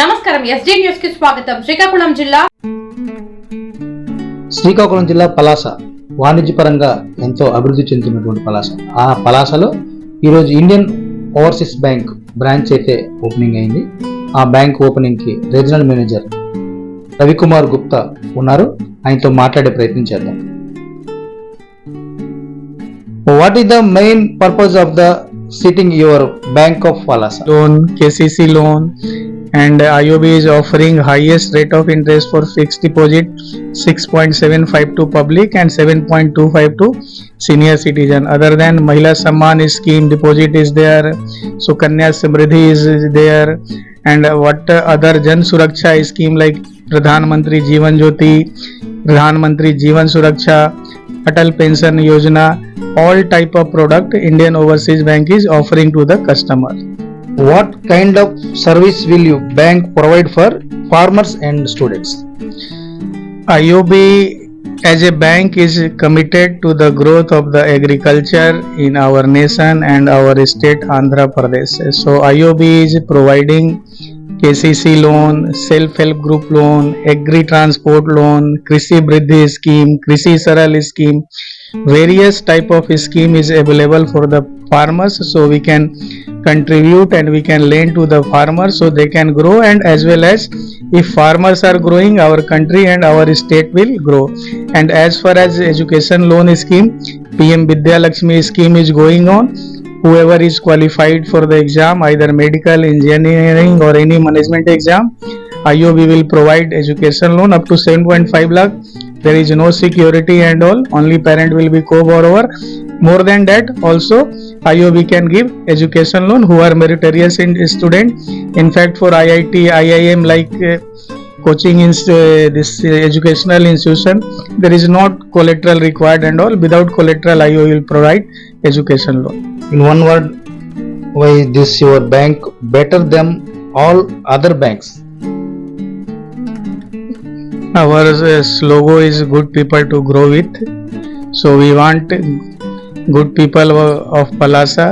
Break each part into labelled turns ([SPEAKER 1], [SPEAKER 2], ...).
[SPEAKER 1] నమస్కారం ఎస్డీ న్యూస్కి స్వాగతం. శ్రీకాకుళం జిల్లా
[SPEAKER 2] శ్రీకాకుళం జిల్లా పలాస వాణిజ్యపరంగా ఎంతో అభివృద్ధి చెందుతున్నటువంటి పలాస. ఆ పలాసలో ఈరోజు ఇండియన్ ఓవర్సీస్ బ్యాంక్ బ్రాంచ్ అయితే ఓపెనింగ్ అయింది. ఆ బ్యాంక్ ఓపెనింగ్కి రీజనల్ మేనేజర్ రవికుమార్ గుప్తా ఉన్నారు. ఆయనతో మాట్లాడే ప్రయత్నం చేద్దాం. What is the main purpose of the sitting your bank of Palasa
[SPEAKER 3] loan, KCC loan, and IOB is offering highest rate of interest for fixed deposit 6.75 to public and 7.25 to senior citizen. Other than Mahila Samman scheme deposit is there, Sukanya Samriddhi is there, and what other Jan Suraksha scheme like Pradhan Mantri Jeevan Jyoti, Pradhan Mantri Jeevan Suraksha, Atal Pension Yojana, all type of product Indian Overseas Bank is offering to the customer.
[SPEAKER 2] What kind of service will you bank provide for farmers and students
[SPEAKER 3] IOB as a bank is committed to the growth of the agriculture in our nation and our state Andhra Pradesh. So IOB is providing KCC loan, self-help group loan, agri transport loan, Krishi Briddhi scheme, Krishi Saral scheme, various type of scheme is available for the farmers so we can contribute and we can lend to the farmers so they can grow. And as well as if farmers are growing our country and our state will grow. And as far as education loan scheme pm vidya lakshmi scheme is going on. Whoever is qualified for the exam either medical engineering or any management exam IOB will provide education loan up to 7.5 lakh. There is no security and all. Only parent will be co-borrower more than that also IOB can give education loan who are meritorious in student. In fact for IIT IIM like uh, coaching in uh, this uh, educational institution there is not collateral required and all. Without collateral IOB will provide education loan.
[SPEAKER 2] In one word why this your bank better than all other banks?
[SPEAKER 3] Our uh, logo is good people to grow with. So we want good people of palasa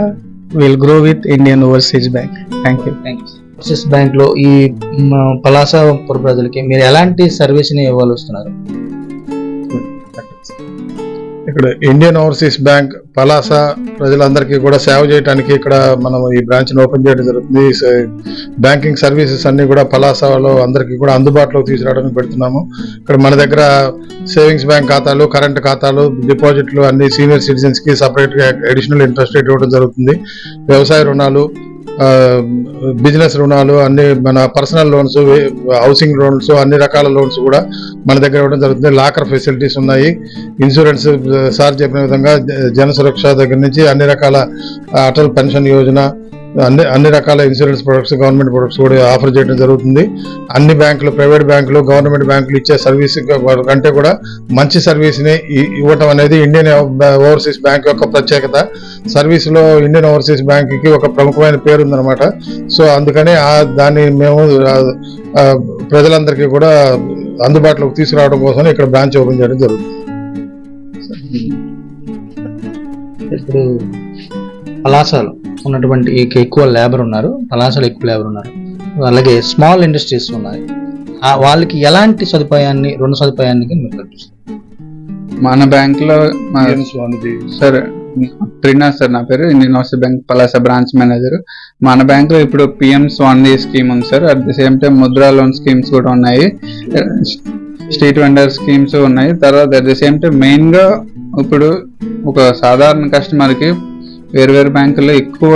[SPEAKER 3] will grow with indian overseas bank thank you
[SPEAKER 2] Axis బ్యాంక్లో ఈ మ, పలాస పుర ప్రజలకి మీరు ఎలాంటి సర్వీస్ని ఇవ్వవలుస్తున్నారు
[SPEAKER 4] ఇక్కడ Indian overseas bank Palasa ప్రజలందరికీ కూడా సేవ చేయడానికి ఇక్కడ మనం ఈ బ్రాంచ్ ఓపెన్ చేయడం జరుగుతుంది. బ్యాంకింగ్ సర్వీసెస్ అన్ని కూడా పలాసలో అందరికీ కూడా అందుబాటులోకి తీసుకురావడానికి పెడుతున్నాము. ఇక్కడ మన దగ్గర సేవింగ్స్ బ్యాంక్ ఖాతాలు కరెంట్ ఖాతాలు డిపాజిట్లు అన్ని సీనియర్ సిటిజన్స్కి సపరేట్గా అడిషనల్ ఇంట్రెస్ట్ రేట్ ఇవ్వడం జరుగుతుంది. వ్యవసాయ రుణాలు బిజినెస్ రుణాలు అన్ని మన పర్సనల్ లోన్స్ హౌసింగ్ లోన్స్ అన్ని రకాల లోన్స్ కూడా మన దగ్గర ఇవ్వడం జరుగుతుంది. లాకర్ ఫెసిలిటీస్ ఉన్నాయి. ఇన్సూరెన్స్ సార్ చెప్పిన విధంగా జన సురక్ష దగ్గర నుంచి అన్ని రకాల అటల్ పెన్షన్ యోజన అన్ని అన్ని రకాల ఇన్సూరెన్స్ ప్రొడక్ట్స్ గవర్నమెంట్ ప్రొడక్ట్స్ కూడా ఆఫర్ చేయడం జరుగుతుంది. అన్ని బ్యాంకులు ప్రైవేట్ బ్యాంకులు గవర్నమెంట్ బ్యాంకులు ఇచ్చే సర్వీస్ కంటే కూడా మంచి సర్వీస్ని ఇవ్వటం అనేది ఇండియన్ ఓవర్సీస్ బ్యాంక్ యొక్క ప్రత్యేకత. సర్వీసులో ఇండియన్ ఓవర్సీస్ బ్యాంక్కి ఒక ప్రముఖమైన పేరు ఉందన్నమాట సో అందుకని ఆ దాన్ని మేము ప్రజలందరికీ కూడా అందుబాటులోకి తీసుకురావడం కోసం ఇక్కడ బ్రాంచ్ ఓపెన్ చేయడం జరుగుతుంది.
[SPEAKER 2] ఇప్పుడు పలాసలో ఉన్నటువంటి ఎక్కువ లేబర్ ఉన్నారు పలాసలో ఎక్కువ లేబర్ ఉన్నారు. అలాగే స్మాల్ ఇండస్ట్రీస్ ఉన్నాయి. ఆ వాళ్ళకి ఎలాంటి సదుపాయాన్ని రుణ సదుపాయాన్ని మీరు కల్పిస్తారు?
[SPEAKER 5] మన బ్యాంక్లో మా-
[SPEAKER 4] ఏం స్వామిజీ?
[SPEAKER 5] సార్ త్రినాథ్ సార్ నా పేరు Indian overseas bank Palasa branch manager. మన బ్యాంక్లో ఇప్పుడు పిఎం స్వాన్లీ స్కీమ్ ఉంది sir. At the same time Mudra loan schemes కూడా ఉన్నాయి. స్ట్రీట్ వెండర్ స్కీమ్స్ ఉన్నాయి. తర్వాత అట్ ది సేమ్ టైం మెయిన్గా ఇప్పుడు ఒక సాధారణ కస్టమర్కి వేరు వేరు బ్యాంకుల్లో ఎక్కువ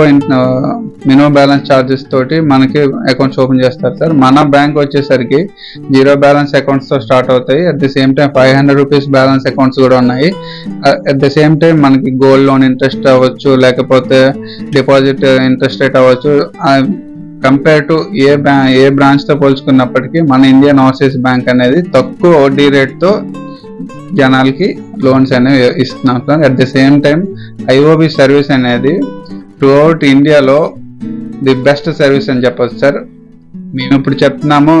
[SPEAKER 5] మినిమం బ్యాలెన్స్ ఛార్జెస్ తోటి మనకి అకౌంట్స్ ఓపెన్ చేస్తారు సార్. మన బ్యాంక్ వచ్చేసరికి జీరో బ్యాలెన్స్ అకౌంట్స్తో స్టార్ట్ అవుతాయి. At the same time five hundred rupees balance accounts కూడా ఉన్నాయి. అట్ ద సేమ్ టైం మనకి గోల్డ్ లోన్ ఇంట్రెస్ట్ అవ్వచ్చు లేకపోతే డిపాజిట్ ఇంట్రెస్ట్ రేట్ అవ్వచ్చు. కంపేర్ టు ఏ బ్యా ఏ బ్రాంచ్తో పోల్చుకున్నప్పటికీ మన ఇండియన్ ఓవర్సీస్ బ్యాంక్ అనేది తక్కువ వడ్డీ రేట్తో జనాలకి లోన్స్ అనేవి ఇస్తున్నాం. Sir at the same time IOB service అనేది త్రూ అవుట్ ఇండియాలో ది బెస్ట్ సర్వీస్ అని చెప్పొచ్చు సార్ మేము ఇప్పుడు చెప్తున్నాము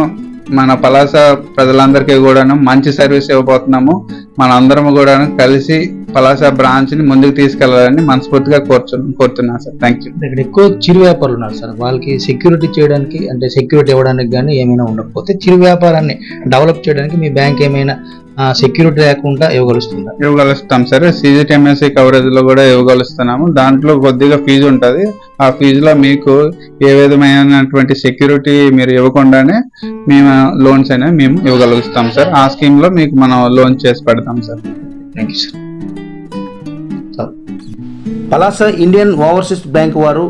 [SPEAKER 5] మన పలాస ప్రజలందరికీ కూడాను మంచి సర్వీస్ ఇవ్వబోతున్నాము. మన అందరం కూడాను కలిసి పలాస బ్రాంచ్ని ముందుకు తీసుకెళ్ళాలని మనస్ఫూర్తిగా కోరుచు కోరుతున్నాను సార్. థ్యాంక్ యూ
[SPEAKER 2] ఇక్కడ ఎక్కువ చిరు వ్యాపారులు ఉన్నారు సార్. వాళ్ళకి సెక్యూరిటీ చేయడానికి అంటే సెక్యూరిటీ ఇవ్వడానికి కానీ ఏమైనా ఉండకపోతే చిరు వ్యాపారాన్ని డెవలప్ చేయడానికి మీ బ్యాంక్ ఏమైనా సెక్యూరిటీ లేకుండా ఇవ్వగలుస్తుందా
[SPEAKER 5] ఇవ్వగలుస్తాం సార్. సిజిటిఎంఎస్సి కవరేజ్లో కూడా ఇవ్వగలుస్తున్నాము. దాంట్లో కొద్దిగా ఫీజు ఉంటది. ఆ ఫీజులో మీకు ఏ విధమైనటువంటి సెక్యూరిటీ మీరు ఇవ్వకుండానే మేము లోన్స్ అనేవి మేము ఇవ్వగలుగుతాం సార్. ఆ స్కీమ్లో మీకు మనం లోన్ చేసి పెడతాం sir.
[SPEAKER 2] Thank you sir
[SPEAKER 6] Palasa Indian overseas bank వారు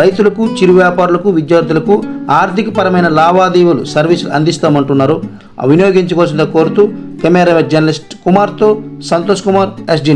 [SPEAKER 6] రైతులకు చిరు వ్యాపారులకు విద్యార్థులకు ఆర్థిక పరమైన లావాదేవీలు సర్వీసులు అందిస్తామంటున్నారు. ఆ వినియోగించుకోవాల్సిందిగా కోరుతూ కెమెరా జర్నలిస్ట్ కుమార్తో సంతోష్ కుమార్ ఎస్డి